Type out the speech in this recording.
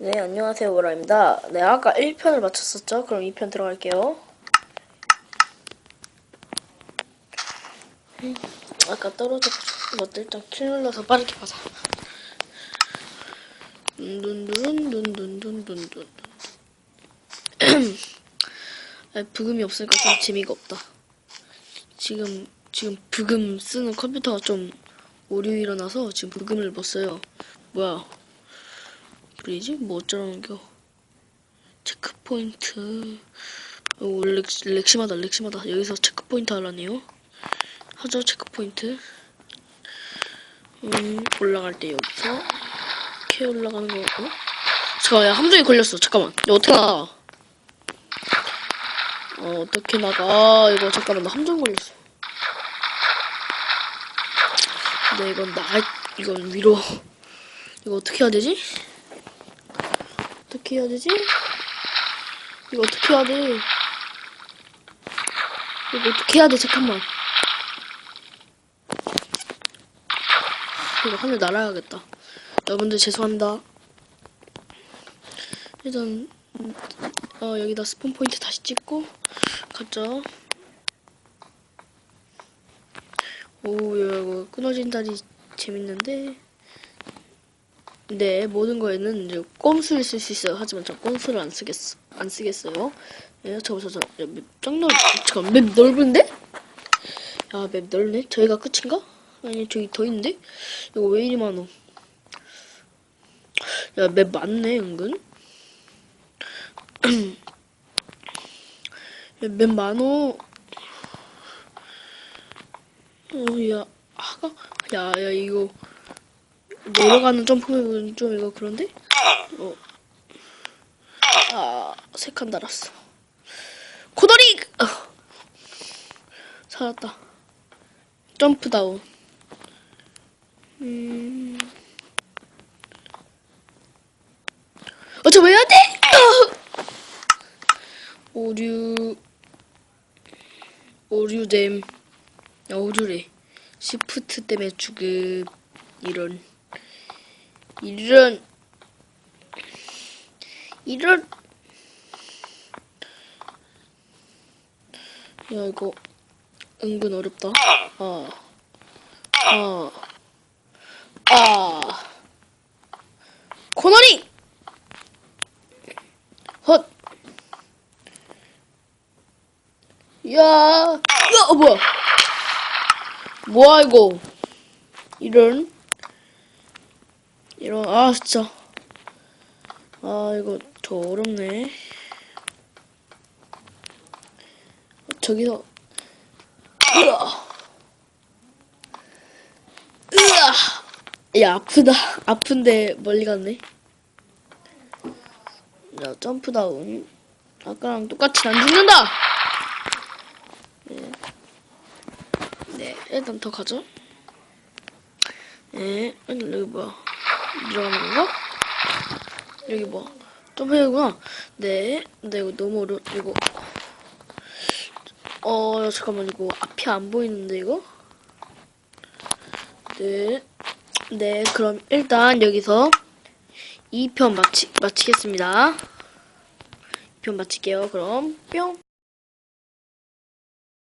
네, 안녕하세요. 오라입니다. 네, 아까 1편을 마쳤었죠? 그럼 2편 들어갈게요. 아까 떨어졌고, 뭐, 일단 키 눌러서 빠르게 봐서. 눈눈눈눈눈눈눈 부금이 없으니까 좀 재미가 없다. 지금, 지금 부금 쓰는 컴퓨터가 좀 오류 일어나서 지금 부금을 못 써요. 뭐야. 그러지? 뭐 어쩌라는겨? 체크 포인트. 오, 렉, 렉심하다, 렉심하다. 여기서 체크 포인트 하라네요. 하죠, 체크 포인트. 음, 올라갈 때 여기서 이렇게 올라가는 거. 어? 잠깐만, 야, 함정이 걸렸어. 잠깐만. 이거 어떻게 나가? 어, 어떻게 나가? 이거 잠깐만, 나 함정 걸렸어. 근데 이건 나가, 이건 위로. 이거 어떻게 해야 되지? 어떻게 해야 되지? 이거 어떻게 해야 돼? 이거 어떻게 해야 돼? 잠깐만. 이거 하늘 날아야겠다. 여러분들 죄송합니다. 일단 음, 어, 여기다 스폰 포인트 다시 찍고 가자. 오, 이거 끊어진 다리 재밌는데. 네, 모든 거에는 이제 꼼수를 쓸 수 있어요. 하지만 저 꼼수를 안 쓰겠어. 안 쓰겠어요. 예, 저, 저, 저, 야, 맵짱 넓, 잠깐, 맵 넓은데? 야, 맵 넓네? 저희가 끝인가? 아니, 저기 더 있는데? 이거 왜 이리 많어? 야, 맵 많네, 은근? 야, 맵 많어. 어, 야, 하가? 야, 야, 이거. 내려가는 점프는 좀 이거 그런데? 어. 아, 세칸 달았어. 코다리! 어. 살았다. 점프 다운. 음. 어, 저왜 해야 돼? 어. 오류. 오류됨. 야, 오류래. 시프트 때문에 죽음. 이런. 이런 이런 야 이거 은근 어렵다 아 아, 아. 코너리 헛 야, 야, 어, 뭐야? 뭐야, 이거? 이런. 이런 아 진짜. 아 이거 더 어렵네. 저기서. 으아! 야 아프다. 아픈데 멀리 갔네. 자 점프 다운. 아까랑 똑같이 안 죽는다! 네, 네 일단 더 가죠? 네 여기 뭐야 들어가는 건가? 여기 뭐? 점프해구나 네, 네 이거 너무 어려 이거. 어 잠깐만 이거 앞이 안 보이는데 이거? 네, 네 그럼 일단 여기서 2편 마치, 마치겠습니다. 2편 마칠게요. 그럼 뿅